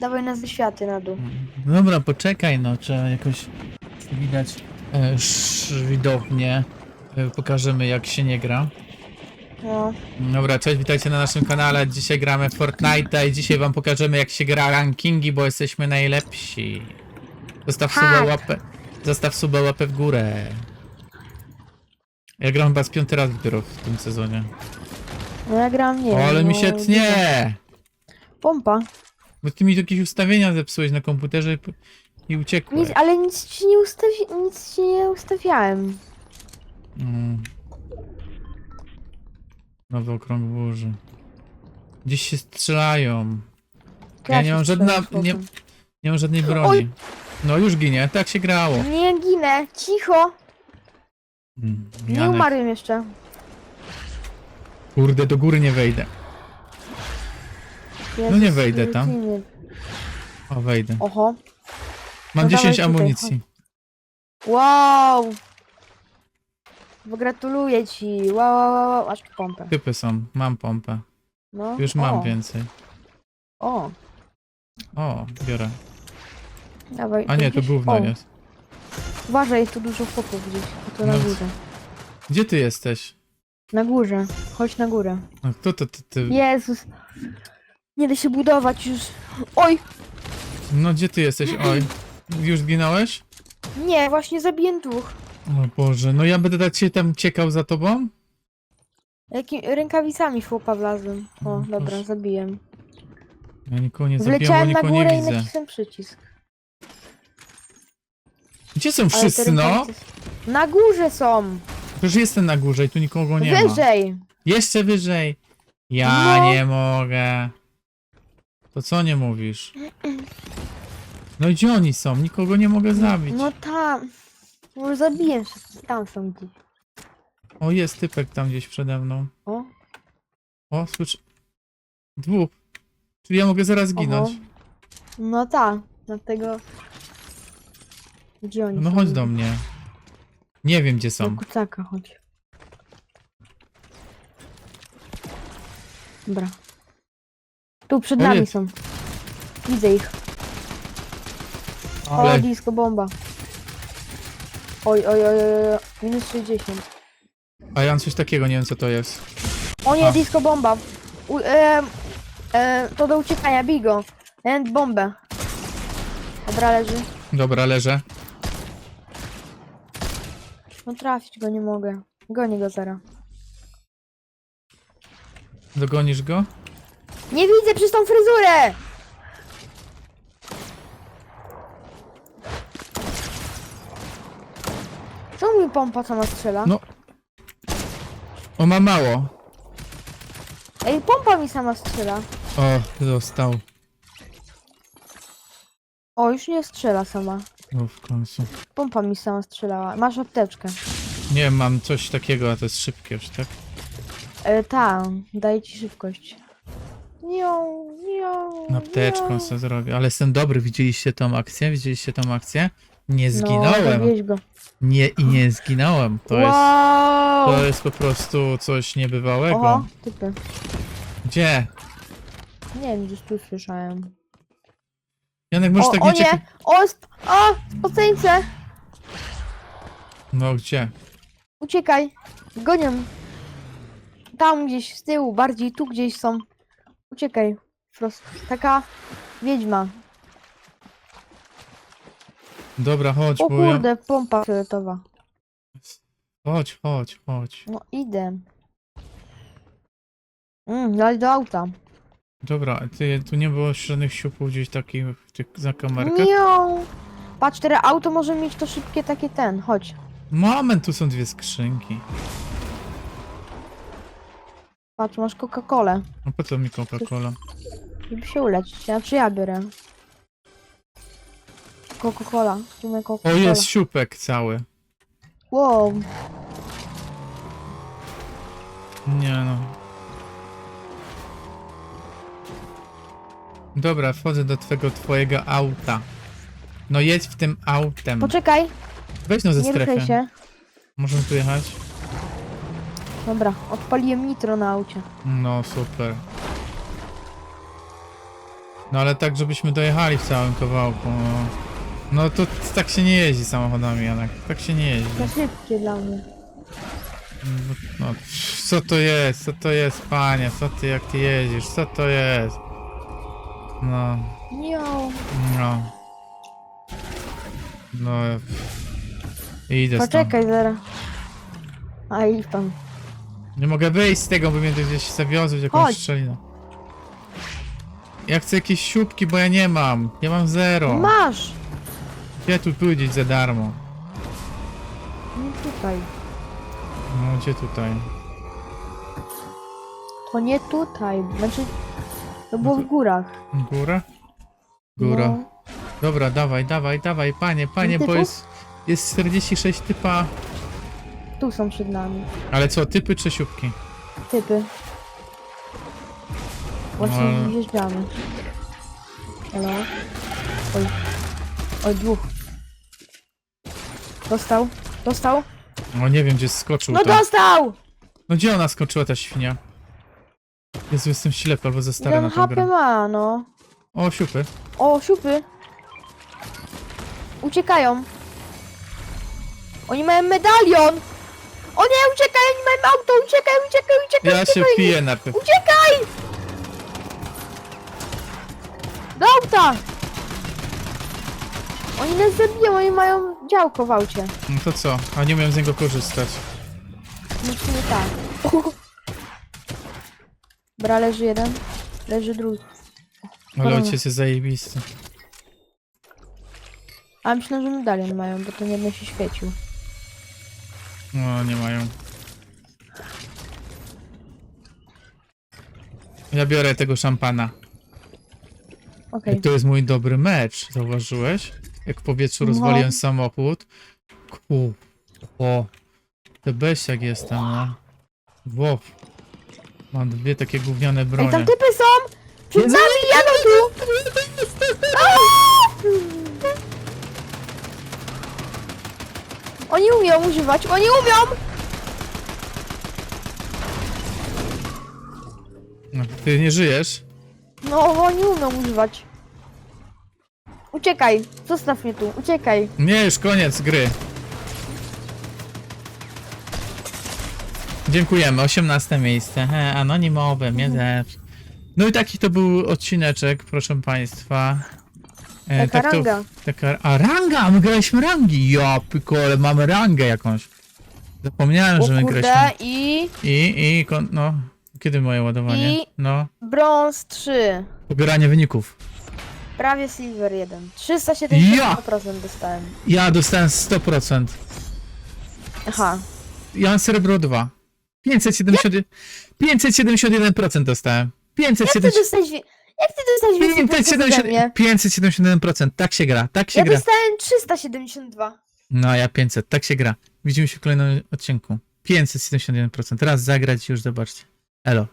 Dawaj nas światy na dół. Dobra, poczekaj, no, trzeba jakoś widać e, sz- widownię. E, pokażemy jak się nie gra. No. Dobra, cześć, witajcie na naszym kanale. Dzisiaj gramy w Fortnite i dzisiaj wam pokażemy jak się gra rankingi, bo jesteśmy najlepsi. Zostaw Tak. subę łapę. Zostaw subę łapę w górę. Ja gram chyba z piąty raz dopiero w tym sezonie. No ja gram nie O, ale mi no, się tnie! Pompa. Bo ty mi jakieś ustawienia zepsułeś na komputerze i, uciekłeś. Nic, ale nic ci nie ustawi... nic ci nie ustawiałem. Mm. Nowy okrąg burzy. Gdzieś się strzelają. Ja nie mam żadna, nie, nie mam żadnej broni. Oj. No już ginie, tak się grało. Nie ginę, cicho! Mm, Nie umarłem jeszcze. Kurde, do góry nie wejdę. Jezus, No nie wejdę tam. O, wejdę. Oho. Mam no 10 dawaj tutaj, amunicji. Wow! Gratuluję ci. Wow, wow, wow, wow. Aż tu pompę. Typy są, mam pompę. No. Już mam o. więcej. O, O, biorę. dawaj. A nie, to gdzieś- gówno o, jest. Uważaj, jest tu dużo chłopów gdzieś. A to na No. górze. Gdzie ty jesteś? Na górze. Chodź na górę. No, kto to ty, ty? Jezus. Nie da się budować już. Oj! No gdzie ty jesteś? Oj. Już zginąłeś? Nie, właśnie zabiję dwóch. O Boże, no ja będę dać się tam ciekał za tobą? Jakim rękawicami w chłopa wlazłem. O, No, dobra, proszę. zabiję. Ja nikogo nie zabiję, bo Wleciałem na nikogo nie górę i widzę. nacisnąłem przycisk. Gdzie są Ale te wszyscy, no? rękawice- Na górze są! Przecież jestem na górze i tu nikogo nie ma. Wyżej! Jeszcze wyżej. Ja No. nie mogę. To co nie mówisz? No i gdzie oni są? Nikogo nie mogę zabić. No tam. Może zabiję wszystkich. Tam są gdzieś. O, jest typek tam gdzieś przede mną. O. O, słyszę. Dwóch. Czyli ja mogę zaraz zginąć. Oho. No tak, dlatego. Gdzie oni No są? chodź do mnie. Nie wiem gdzie Do są. kucaka chodź. Dobra. Tu przed nami są. Widzę ich. O, Ale disco bomba. Oj, oj, oj, oj, oj. Minus 60. a ja mam coś takiego, nie wiem co to jest. O nie, A. disco bomba. U, em, em, to do uciekania, bij go. End bombę. Dobra, leży. Dobra, leżę. No trafić go nie mogę. Gonię go zaraz. Dogonisz go? Nie widzę przez tą fryzurę! Co mi pompa sama strzela? No. O, ma mało. Ej, pompa mi sama strzela. O, dostał. O, już nie strzela sama. No w końcu. Pompa mi sama strzelała. Masz apteczkę. Nie, mam coś takiego, a to jest szybkie już, tak? E, ta, daje ci szybkość. Nią, nią, Apteczką nią. sobie zrobię. Ale jestem dobry, widzieliście tą akcję? Widzieliście tą akcję? Nie No, zginąłem. go. Nie i nie zginąłem. To jest, wow! to jest po prostu coś niebywałego. Oho, typy. Gdzie? Nie wiem, gdzieś tu słyszałem. Janek, możesz o, tak o nie nie! O, sp o, spoceńce! No gdzie? Uciekaj! Gonią! Tam gdzieś z tyłu, bardziej tu gdzieś są. Uciekaj. Wprost. Taka wiedźma. Dobra, chodź, O bo ja... kurde, pompa fioletowa. Chodź, chodź, chodź. No idę. Mm, dali do auta. Dobra, ty, tu nie było żadnych siupów gdzieś takich w tych zakamarkach? Miau. Patrz, teraz auto może mieć to szybkie takie ten. Chodź. Moment, tu są dwie skrzynki. Patrz, masz Coca-Colę. A po co mi Coca-Cola? Żeby się uleczyć. Znaczy ja biorę. Coca-Cola. O, Coca-Cola. jest siupek cały. Wow. Nie no. Dobra, wchodzę do twego, twojego auta. No jedź w tym autem. Poczekaj, Weź no ze nie ruszaj strefy. się. Możemy tu jechać? Dobra, odpaliłem nitro na aucie. No super. No ale tak, żebyśmy dojechali w całym kawałku. No, no to tak się nie jeździ samochodami, Janek. Tak się nie jeździ. Za szybkie dla mnie. No, co to jest? Co to jest, panie? Co ty, jak ty jeździsz? Co to jest? No, Jo. no. No. Idę stąd. Poczekaj zaraz. A idź pan. Nie mogę wyjść z tego, bo mnie to gdzieś zawiozły w jakąś Chodź. szczeliną. Ja chcę jakieś siupki, bo ja nie mam. Ja mam zero. Masz! Gdzie tu pójdzieć za darmo? Nie tutaj. No, gdzie tutaj? To nie tutaj. Znaczy... To było w górach. Góra? Góra. No. Dobra, dawaj, dawaj, dawaj, panie, panie, bo typów? jest, jest 46 typa. Tu są przed nami. Ale co, typy czy siupki? Typy. Właśnie No. wjeżdżamy. Hello? Oj. Oj, dwóch. Dostał? Dostał? No nie wiem, gdzie skoczył No tam. dostał! No gdzie ona skoczyła, ta świnia? Jezu, jestem ślepy, albo za stary Jeden na tą HP grę. ma, no. O, siupy. O, siupy. Uciekają. Oni mają medalion! O nie, uciekaj, oni mają auto! Uciekaj, uciekaj, uciekaj, Ja się uciekaj! piję najpierw. Uciekaj! Do auta! Oni nas zabiją, oni mają działko w aucie. No to co? A nie umiem z niego korzystać. No w sumie tak. Bra, leży jeden. Leży drugi. Ale Korona. ojciec jest zajebisty. A myślę, że medalion mają, bo ten jeden się świecił. No, nie mają. Ja biorę tego szampana. Okej. I to jest mój dobry mecz, zauważyłeś? Jak w powietrzu No. rozwaliłem samochód. Ku. O. To bestiak jestem, no. Wow. Mam dwie takie gówniane Ej, bronie. tam typy są! Przed Jezu, nami jadą tu! Oni umią używać, oni umią! No, Ty nie żyjesz? No, oni umią używać. Uciekaj, zostaw mnie tu, uciekaj. Nie, już koniec gry. Dziękujemy, 18 miejsce. He, anonimowe, mnie też. No i taki to był odcineczek, proszę państwa. E, Taka tak to- ranga. Taka, a ranga, my graliśmy rangi. Ja pykole, mamy rangę jakąś. Zapomniałem, O że my kurde, graliśmy. i I, i, kon- no. Kiedy moje ładowanie? I- No. brąz 3. Pobieranie wyników. Prawie silver 1. 372% dostałem. Ja dostałem 100%. Aha. Ja mam srebro 2. 570, 571% dostałem. Jak ty 570, dostałeś, jak ty dostałeś więcej punktów ode 570, mnie? 571%. Tak się gra, tak się Ja gra. dostałem 372. No a ja 500, tak się gra. Widzimy się w kolejnym odcinku. 571%. Teraz zagrać już zobaczcie. Elo.